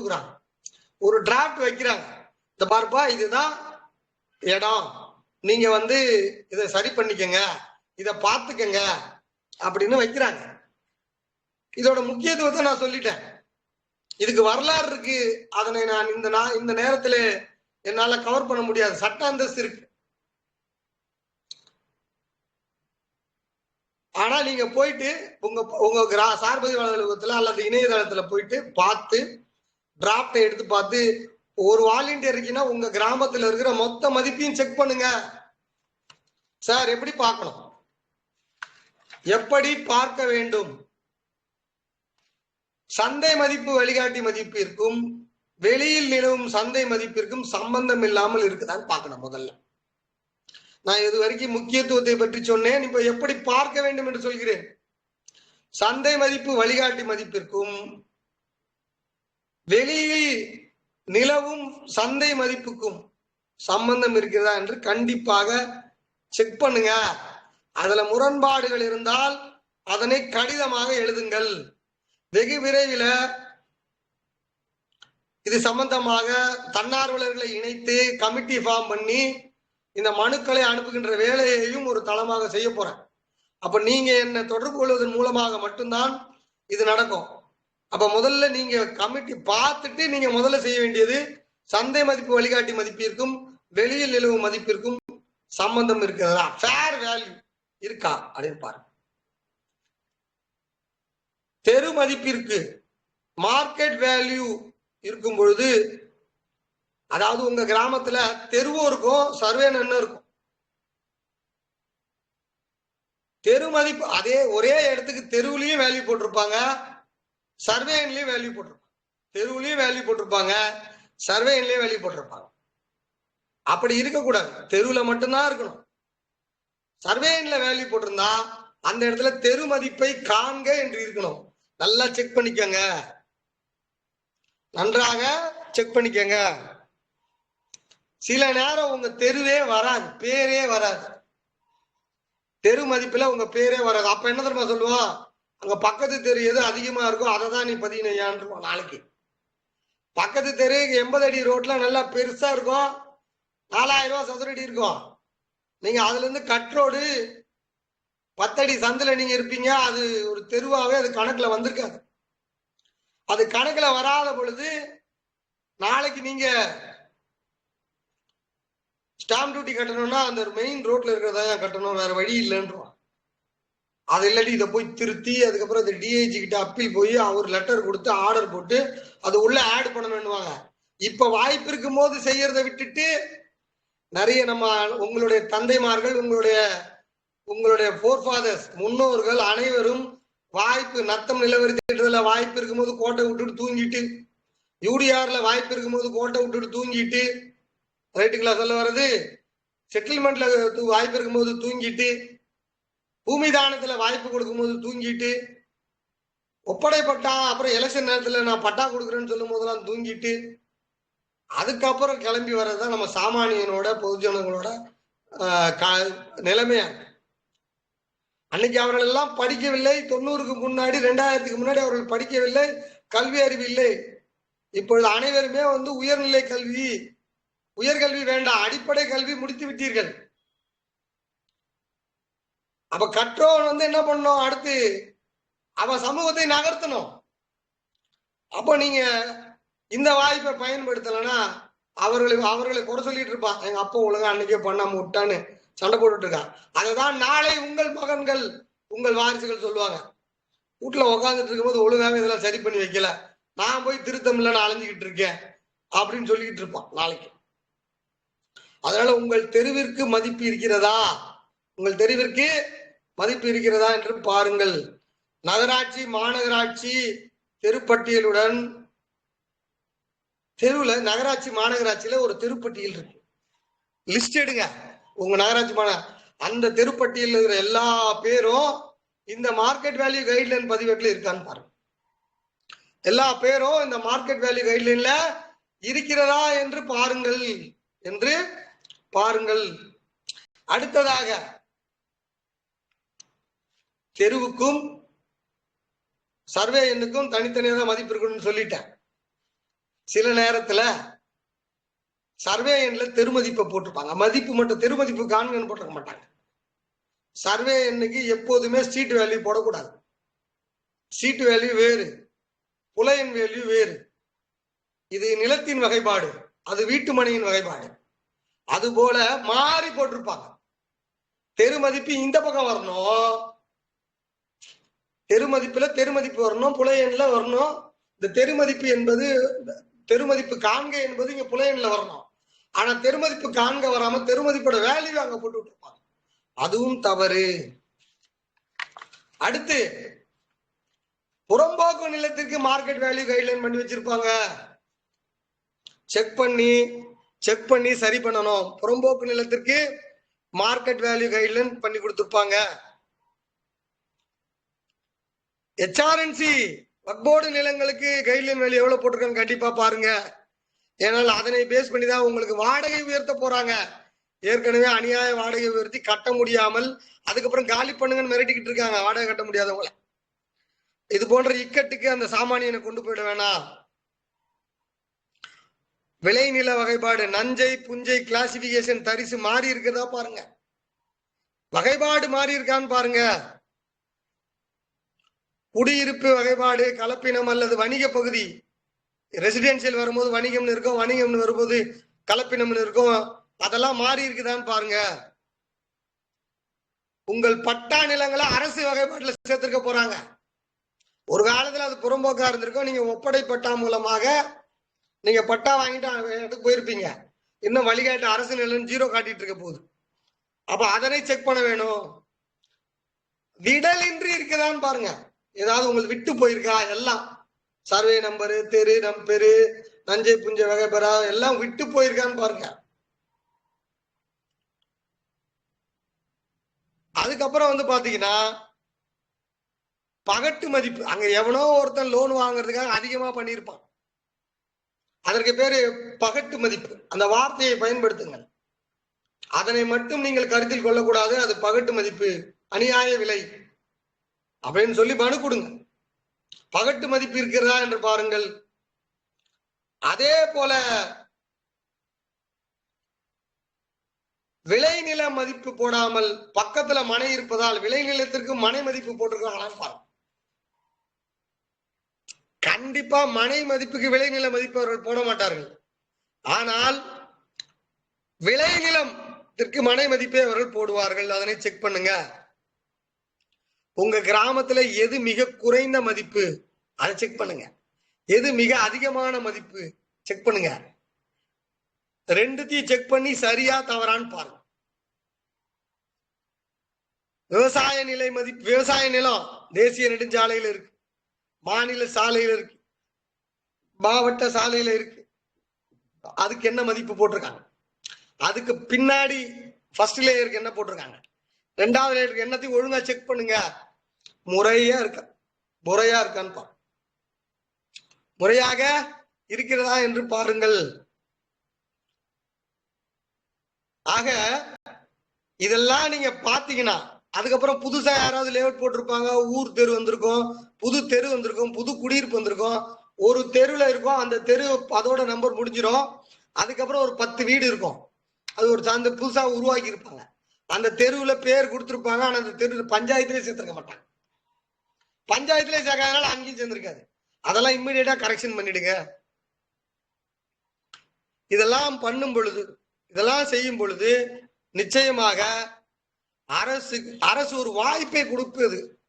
கொடுக்குறாங்க. ஒரு டிராஃப்ட் வைக்கிறாங்க. இந்த பார்ப்பா இதுதான் இடம். நீங்க வந்து இதை சரி பண்ணிக்கங்க. இதை பார்த்துக்கங்க. அப்படின்னு வைக்கிறாங்க. இதோட முக்கியத்துவத்தை நான் சொல்லிட்டேன். இதுக்கு வரலாறு இருக்கு. அதனை நான் இந்த நா இந்த நேரத்துல என்னால கவர் பண்ண முடியாது. சட்ட அந்தஸ்து இருக்கு. ஆனா நீங்க போயிட்டு உங்க உங்க கிரா சார்பதி அலுவலகத்துல அல்லது இணையதளத்துல போயிட்டு பார்த்து டிராப்டை எடுத்து பார்த்து ஒரு வாலண்டியர் இருக்குன்னா உங்க கிராமத்துல இருக்கிற மொத்த மதிப்பையும் செக் பண்ணுங்க. சார் எப்படி பார்க்கணும்? எப்படி பார்க்க வேண்டும்? சந்தை மதிப்பு வழிகாட்டி மதிப்பிற்கும் வெளியில் நிலவும் சந்தை மதிப்பிற்கும் சம்பந்தம் இல்லாமல் இருக்குதான்னு பார்க்கணும் முதல்ல. நான் இது வரைக்கும் முக்கியத்துவத்தை பற்றி சொன்னேன். இப்ப எப்படி பார்க்க வேண்டும் என்று சொல்கிறேன். சந்தை மதிப்பு வழிகாட்டி மதிப்பிற்கும் வெளியில் நிலவும் சந்தை மதிப்புக்கும் சம்பந்தம் இருக்கிறதா என்று கண்டிப்பாக செக் பண்ணுங்க. அதுல முரண்பாடுகள் இருந்தால் அதனை கடிதமாக எழுதுங்கள். வெகு விரைவில் இது சம்பந்தமாக தன்னார்வலர்களை இணைத்து கமிட்டி ஃபார்ம் பண்ணி இந்த மனுக்களை அனுப்புகின்ற வேலையையும் ஒரு தளமாக செய்ய போறேன். அப்ப நீங்க என்ன தொடர்பு கொள்வதன் மூலமாக மட்டும்தான் இது நடக்கும். அப்ப முதல்ல நீங்க கமிட்டி பார்த்துட்டு நீங்க முதல்ல செய்ய வேண்டியது சந்தை மதிப்பு வழிகாட்டி மதிப்பிற்கும் வெளியில் நிலவும் மதிப்பிற்கும் சம்பந்தம் இருக்கிறதா? ஃபேர் வேல்யூ இருக்கா அப்படின்னு பாருங்க. தெரு மதிப்பிற்கு மார்க்கெட் வேல்யூ இருக்கும் பொழுது அதாவது உங்க கிராமத்துல தெருவும் இருக்கும் சர்வே நன்னு இருக்கும். தெரு மதிப்பு அதே ஒரே இடத்துக்கு தெருவுலயும் வேல்யூ போட்டிருப்பாங்க. சர்வேன்லயும் வேல்யூ போட்டிருப்பாங்க. தெருவுலயும் வேல்யூ போட்டிருப்பாங்க. சர்வேன்லயும் வேல்யூ போட்டிருப்பாங்க. அப்படி இருக்கக்கூடாது. தெருவுல மட்டும்தான் இருக்கணும். சர்வேன்ல வேல்யூ போட்டிருந்தா அந்த இடத்துல தெரு மதிப்பை காண்க என்று இருக்கணும். நல்லா செக் பண்ணிக்கோங்க. நன்றாக செக் பண்ணிக்கோங்க. சில நேரம் உங்க தெருவே வராது. பேரே வராது. தெரு மதிப்புல உங்க பேரே வராது. அப்ப என்ன தெரியுமா சொல்லுவோம்? அங்க பக்கத்து தெரு எது அதிகமா இருக்கோ அதை தான் நீ பதினையான்ருவோம் நாளைக்கு. பக்கத்து தெரு எண்பது அடி ரோட்ல நல்லா பெருசா இருக்கும். நாலாயிரம் ரூபா சதுர அடி இருக்கும். நீங்க அதுல இருந்து கட் ரோடு பத்தடி சந்தில நீங்க இருப்பீங்க. அது ஒரு தெருவாவே அது கணக்குல வந்திருக்காது. அது கணக்குல வராத பொழுது நாளைக்கு நீங்க ஸ்டாம்ப் டியூட்டி கட்டணும்னா அந்த மெயின் ரோட்ல இருக்கிறதா கட்டணும். வேற வழி இல்லைன்றோம். அது இல்லாட்டி இதை போய் திருத்தி அதுக்கப்புறம் அது டிஐஜி கிட்ட அப்பீல் போய் அவர் லெட்டர் கொடுத்து ஆர்டர் போட்டு அது உள்ள ஆட் பண்ணணும்னுவாங்க. இப்ப வாய்ப்பு இருக்கும் போது செய்யறதை விட்டுட்டு நிறைய நம்ம உங்களுடைய தந்தைமார்கள் உங்களுடைய உங்களுடைய ஃபோர்ஃபாதர்ஸ் முன்னோர்கள் அனைவரும் வாய்ப்பு நத்தம் நிலவரி வாய்ப்பு வாய்ப்பு இருக்கும்போது கோட்டை விட்டுட்டு தூங்கிட்டு யூடிஆர்ல வாய்ப்பு இருக்கும்போது கோட்டை விட்டுட்டு தூங்கிட்டு ரைட்டுங்களா சொல்ல வர்றது? செட்டில்மெண்ட்ல வாய்ப்பு இருக்கும்போது தூங்கிட்டு பூமி தானத்துல வாய்ப்பு கொடுக்கும்போது தூங்கிட்டு ஒப்படைப்பட்டா அப்புறம் எலெக்ஷன் நேரத்துல நான் பட்டா கொடுக்குறேன்னு சொல்லும் போதெல்லாம் தூங்கிட்டு அதுக்கப்புறம் கிளம்பி வர்றதுதான் நம்ம சாமானியனோட பொதுஜனங்களோட கா- நிலைமையா அன்னைக்கு அவர்கள் எல்லாம் படிக்கவில்லை. தொண்ணூறுக்கு முன்னாடி ரெண்டாயிரத்துக்கு முன்னாடி அவர்கள் படிக்கவில்லை. கல்வி அறிவு இல்லை. இப்பொழுது அனைவருமே வந்து உயர்நிலை கல்வி உயர்கல்வி வேண்டாம். அடிப்படை கல்வி முடித்து விட்டீர்கள். அப்ப கற்றவன் வந்து என்ன பண்ணணும் அடுத்து அவன் சமூகத்தை நகர்த்தணும். அப்போ நீங்க இந்த வாய்ப்பை பயன்படுத்தலைன்னா அவர்களை அவர்களை குறை சொல்லிட்டு இருப்பான் எங்க அப்பா ஒழுங்கா அன்னைக்கே பண்ணாம விட்டான்னு சண்டை போட்டுட்டு இருக்கான் அதுதான் நாளை உங்கள் மகன்கள் உங்கள் வாரிசுகள் சொல்லுவாங்க. வீட்டுல உட்காந்துட்டு இருக்கும்போது ஒழுங்காவே இதெல்லாம் சரி பண்ணி வைக்கல. நான் போய் திருத்தமில்லன்னு அலைஞ்சுக்கிட்டு இருக்கேன் அப்படின்னு சொல்லிக்கிட்டு இருப்பான் நாளைக்கு. அதனால உங்கள் தெருவிற்கு மதிப்பு இருக்கிறதா? உங்கள் தெருவிற்கு மதிப்பு இருக்கிறதா என்று பாருங்கள். நகராட்சி மாநகராட்சி தெருப்பட்டியலுடன் தெருவில் நகராட்சி மாநகராட்சியில ஒரு தெருப்பட்டியல் இருக்கு. லிஸ்ட் எடுங்க. உங்க நகராட்சி மான அந்த தெருப்பட்டியல் இருக்கிற எல்லா பேரும் இந்த மார்க்கெட் வேல்யூ கைட்லைன் பதிவேட்டில் இருக்கான்னு பாருங்க. எல்லா பேரும் இந்த மார்க்கெட் வேல்யூ கைட்லைன்ல இருக்கிறதா என்று பாருங்கள். என்று பாருங்கள். அடுத்ததாக தெருவுக்கும் சர்வே எண்ணுக்கும் தனித்தனியாக தான் மதிப்பு இருக்கணும்னு சொல்லிட்டேன். சில நேரத்துல சர்வே எண்ல தெருமதிப்பை போட்டிருப்பாங்க. மதிப்பு மட்டும் தெருமதிப்பு காண்கன்னு போட்டிருக்க மாட்டாங்க. சர்வே எண்ணுக்கு எப்போதுமே ஸ்ட்ரீட் வேல்யூ போடக்கூடாது. சீட்டு வேல்யூ வேறு. புலையன் வேல்யூ வேறு. இது நிலத்தின் வகைப்பாடு. அது வீட்டு மனையின் வகைப்பாடு. அது போல மாறி போட்டிருப்பாங்க. தெரு மதிப்பு இந்த பக்கம் வரணும். தெரு தெருமதிப்பு தெரு மதிப்பு வரணும் புலையன்ல வரணும். இந்த தெரு மதிப்பு என்பது தெருமதிப்பு காண்க என்பது இங்க புலையன்ல வரணும். ஆனா தெருமதிப்பு காண்க வராம தெருமதிப்போட வேல்யூ அங்க போட்டு விட்டுருப்பாங்க. அதுவும் தவறு. அடுத்து புறம்போக்கு நிலத்திற்கு மார்க்கெட் வேல்யூ கைட்லைன் பண்ணி வச்சிருப்பாங்க. செக் பண்ணி செக் பண்ணி சரி பண்ணணும். புறம்போக்கு நிலத்திற்கு மார்க்கெட் வேல்யூ கைட்லைன் பண்ணி கொடுத்துருப்பாங்க. ஹெச்ஆர்என்சி வக்போர்டு நிலங்களுக்கு கைட்லைன் வேலை எவ்வளவு போட்டிருக்காங்க கண்டிப்பா பாருங்க. ஏனால் அதனை பேஸ் பண்ணி தான் உங்களுக்கு வாடகை உயர்த்த போறாங்க. ஏற்கனவே அநியாய வாடகை உயர்த்தி கட்ட முடியாமல் அதுக்கப்புறம் காலி பண்ணுங்கன்னு மிரட்டிக்கிட்டு இருக்காங்க. வாடகை கட்ட முடியாதவங்கள. இது போன்ற இக்கட்டுக்கு அந்த சாமானியனை கொண்டு போயிட வேணாம். விளைநில வகைப்பாடு நஞ்சை புஞ்சை கிளாசிபிகேஷன் தரிசு மாறி இருக்கிறதா பாருங்க. வகைப்பாடு மாறி இருக்கான்னு பாருங்க. குடியிருப்பு வகைப்பாடு கலப்பினம் அல்லது வணிக பகுதி. ரெசிடென்சியல் வரும்போது வணிகம்னு இருக்கும் வணிகம்னு வரும்போது கலப்பினம்னு இருக்கும். அதெல்லாம் மாறி இருக்குதான்னு பாருங்க. உங்கள் பட்டா நிலங்களை அரசு வகைப்பாட்டில் சேர்த்திருக்க போறாங்க. ஒரு காலத்துல அது புறம்போக்கா இருந்திருக்கும். நீங்க ஒப்படை பட்டா மூலமாக நீங்க பட்டா வாங்கிட்டு இடத்துக்கு போயிருப்பீங்க. இன்னும் வழிகாட்டு அரசு நிலம் ஜீரோ காட்டிட்டு இருக்க போகுது. அப்ப அதனை செக் பண்ண வேணும். விடலின்றி இருக்குதான்னு பாருங்க. ஏதாவது உங்களுக்கு விட்டு போயிருக்கா? எல்லாம். சர்வே நம்பரு தெரு நம்பரு நஞ்சை புஞ்சை வகைபெறா எல்லாம் விட்டு போயிருக்கான்னு பாருங்க. அதுக்கப்புறம் வந்து பாத்தீங்கன்னா பகட்டு மதிப்பு அங்க எவனோ ஒருத்தன் லோன் வாங்குறதுக்காக அதிகமா பண்ணியிருப்பான். அதற்கு பேரு பகட்டு மதிப்பு. அந்த வார்த்தையை பயன்படுத்துங்கள். அதனை மட்டும் நீங்கள் கருத்தில் கொள்ளக்கூடாது. அது பகட்டு மதிப்பு. அநியாய விலை. அப்படின்னு சொல்லி மனு கொடுங்க. பகட்டு மதிப்பு இருக்கிறதா என்று பாருங்கள். அதே போல விளைநில மதிப்பு போடாமல் பக்கத்துல மனை இருப்பதால் விளைநிலத்திற்கு மனை மதிப்பு போட்டிருக்காங்களான்னு பாருங்க. கண்டிப்பா மனை மதிப்புக்கு விளைநில மதிப்பு அவர்கள் போட மாட்டார்கள். ஆனால் விளைநிலத்திற்கு மனை மதிப்பை அவர்கள் போடுவார்கள். அதனை செக் பண்ணுங்க. உங்க கிராமத்துல எது மிக குறைந்த மதிப்பு? அதை செக் பண்ணுங்க. எது மிக அதிகமான மதிப்பு? செக் பண்ணுங்க. ரெண்டுத்தையும் செக் பண்ணி சரியா தவறான்னு பாருங்க. விவசாய நிலை மதிப்பு விவசாய நிலம் தேசிய நெடுஞ்சாலையில இருக்கு. மாநில சாலையில இருக்கு. மாவட்ட சாலையில இருக்கு. அதுக்கு என்ன மதிப்பு போட்டிருக்காங்க? அதுக்கு பின்னாடி ஃபர்ஸ்ட் லேயருக்கு என்ன போட்டிருக்காங்க? ரெண்டாவது லேயருக்கு என்னத்தையும் ஒழுங்கா செக் பண்ணுங்க. முறையா இருக்கா. முறையா இருக்கான்னு பாரு. முறையாக இருக்கிறதா என்று பாருங்கள். ஆக இதெல்லாம் நீங்க பாத்தீங்கன்னா அதுக்கப்புறம் புதுசா யாராவது லேஅவுட் போட்டிருப்பாங்க. ஊர் தெரு வந்திருக்கும் புது தெரு வந்திருக்கும் புது குடியிருப்பு வந்திருக்கும். ஒரு தெருவில் இருக்கும் அந்த தெரு அதோட நம்பர் முடிஞ்சிடும் அதுக்கப்புறம் ஒரு பத்து வீடு இருக்கும். அது ஒரு சார்ந்த புதுசாக உருவாக்கி இருப்பாங்க அந்த தெருவில் பேர் கொடுத்துருப்பாங்க ஆனால் அந்த தெரு பஞ்சாயத்திலே சேர்த்துருக்க மாட்டாங்க. பஞ்சாயத்துல சேர்க்காதனால அங்கேயும் சேர்ந்திருக்காது. அதெல்லாம் இம்மிடியட்டா கரெக்ஷன் பண்ணிடுங்க. இதெல்லாம் பண்ணும் பொழுது இதெல்லாம் செய்யும் பொழுது நிச்சயமாக அரசு அரசு ஒரு வாய்ப்பை கொடுப்பது.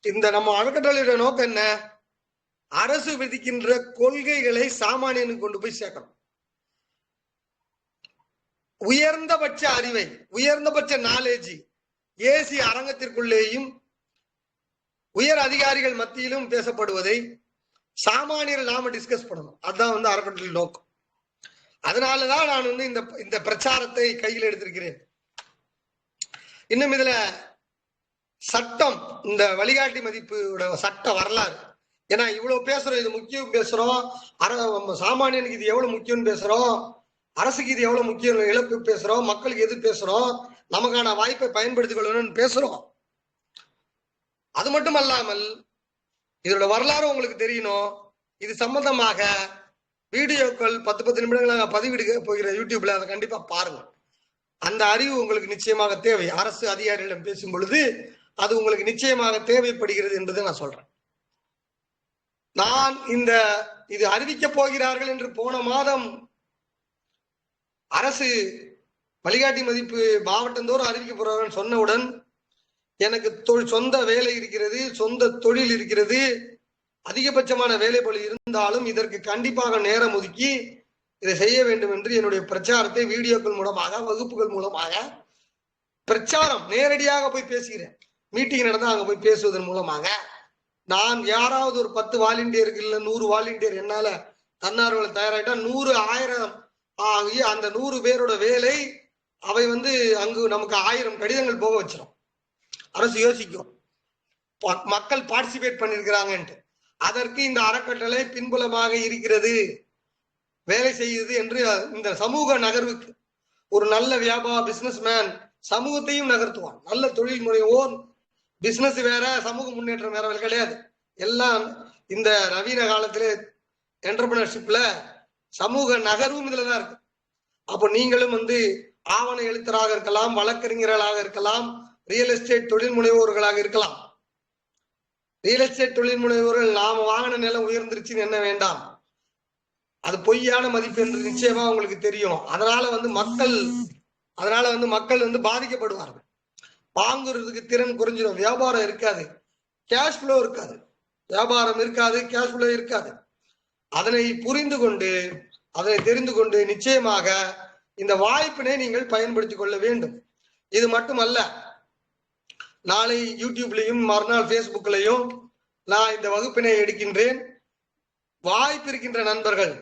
இந்த நம்ம அறக்கட்டளையோட நோக்கம் என்ன? அரசு விதிக்கின்ற கொள்கைகளை சாமானியனுக்கு கொண்டு போய் சேர்க்கணும். உயர்ந்தபட்ச அறிவை உயர்ந்தபட்ச நாலேஜ் ஏசி அரங்கத்திற்குள்ளேயும் உயர் அதிகாரிகள் மத்தியிலும் பேசப்படுவதை சாமானியர் நாம டிஸ்கஸ் பண்ணணும். அதுதான் வந்து அறக்கட்டளை நோக்கம். அதனாலதான் நான் வந்து இந்த இந்த பிரச்சாரத்தை கையில் எடுத்திருக்கிறேன். இன்னும் இதுல சட்டம் இந்த வழிகாட்டி மதிப்போட சட்ட வரலாறு. ஏன்னா இவ்வளவு பேசுறோம் இது முக்கியம் பேசுறோம். அர நம்ம சாமானியனுக்கு இது எவ்வளவு முக்கியம்னு பேசுறோம். அரசுக்கு இது எவ்வளவு முக்கியம் இழப்பு பேசுறோம். மக்களுக்கு எது பேசுறோம். நமக்கான வாய்ப்பை பயன்படுத்திக் கொள்ளணும்னு பேசுறோம். அது மட்டும் அல்லாமல் இதோட வரலாறு உங்களுக்கு தெரியணும். இது சம்பந்தமாக வீடியோக்கள் பத்து பத்து நிமிடங்கள் நாங்கள் பதிவிடுக போகிற யூடியூப்ல அதை கண்டிப்பா பாருங்க. அந்த அறிவு உங்களுக்கு நிச்சயமாக தேவை. அரசு அதிகாரிகளிடம் பேசும் பொழுது அது உங்களுக்கு நிச்சயமாக தேவைப்படுகிறது என்பதை நான் சொல்றேன். நான் இந்த இது அறிவிக்க போகிறார்கள் என்று போன மாதம் அரசு வழிகாட்டி மதிப்பு மாவட்டந்தோறும் அறிவிக்க போறார்கள் சொன்னவுடன் எனக்கு சொந்த வேலை இருக்கிறது சொந்த தொழில் இருக்கிறது. அதிகபட்சமான வேலை பளு இருந்தாலும் இதற்கு கண்டிப்பாக நேரம் ஒதுக்கி இதை செய்ய வேண்டும் என்று என்னுடைய பிரச்சாரத்தை வீடியோக்கள் மூலமாக வகுப்புகள் மூலமாக பிரச்சாரம் நேரடியாக போய் பேசுகிறேன். மீட்டிங் நடந்தால் அங்கே போய் பேசுவதன் மூலமாக. நான் யாராவது ஒரு பத்து வாலண்டியருக்கு இல்லை நூறு வாலண்டியர் என்னால தன்னார்வல தயாராகிட்டா நூறு ஆயிரம் ஆகி அந்த நூறு பேரோட வேலை அவை வந்து அங்கு நமக்கு ஆயிரம் கடிதங்கள் போக வச்சிடும் அரசு யோசிக்கும். மக்கள் பார்ட்டிசிபேட் பண்ணிருக்கிறாங்கன்ட்டு. அதற்கு இந்த அறக்கட்டளை பின்புலமாக இருக்கிறது. வேலை செய்யுது என்று இந்த சமூக நகர்வுக்கு ஒரு நல்ல வியாபார பிசினஸ் மேன் சமூகத்தையும் நகர்த்துவான். நல்ல தொழில் முனைவோர் பிசினஸ் வேற சமூக முன்னேற்றம் வேற கிடையாது. எல்லாம் இந்த நவீன காலத்துல என்டர்பிரினர்ஷிப்ல சமூக நகர்வும் இதுலதான் இருக்கு. அப்போ நீங்களும் வந்து ஆவண எழுத்தராக இருக்கலாம் வழக்கறிஞர்களாக இருக்கலாம் ரியல் எஸ்டேட் தொழில் முனைவோர்களாக இருக்கலாம். ரியல் எஸ்டேட் தொழில் முனைவோர்கள் நாம வாங்கின நிலம் உயர்ந்துருச்சுன்னு என்ன வேண்டாம். அது பொய்யான மதிப்பு என்று நிச்சயமா உங்களுக்கு தெரியும். அதனால வந்து மக்கள் அதனால வந்து மக்கள் வந்து பாதிக்கப்படுவார்கள். வாங்குறதுக்கு திறன் குறைஞ்சிடும் வியாபாரம் இருக்காது. கேஷ் ஃப்ளோ இருக்காது. வியாபாரம் இருக்காது கேஷ் ஃப்ளோ இருக்காது. அதனை புரிந்து கொண்டு அதனை தெரிந்து கொண்டு நிச்சயமாக இந்த வாய்ப்பினை நீங்கள் பயன்படுத்திக் கொள்ள வேண்டும். இது மட்டுமல்ல நாளை யூடியூப்லையும் மறுநாள் ஃபேஸ்புக்லயும் நான் இந்த வகுப்பினை எடுக்கின்றேன். வாய்ப்பு இருக்கின்ற நண்பர்கள்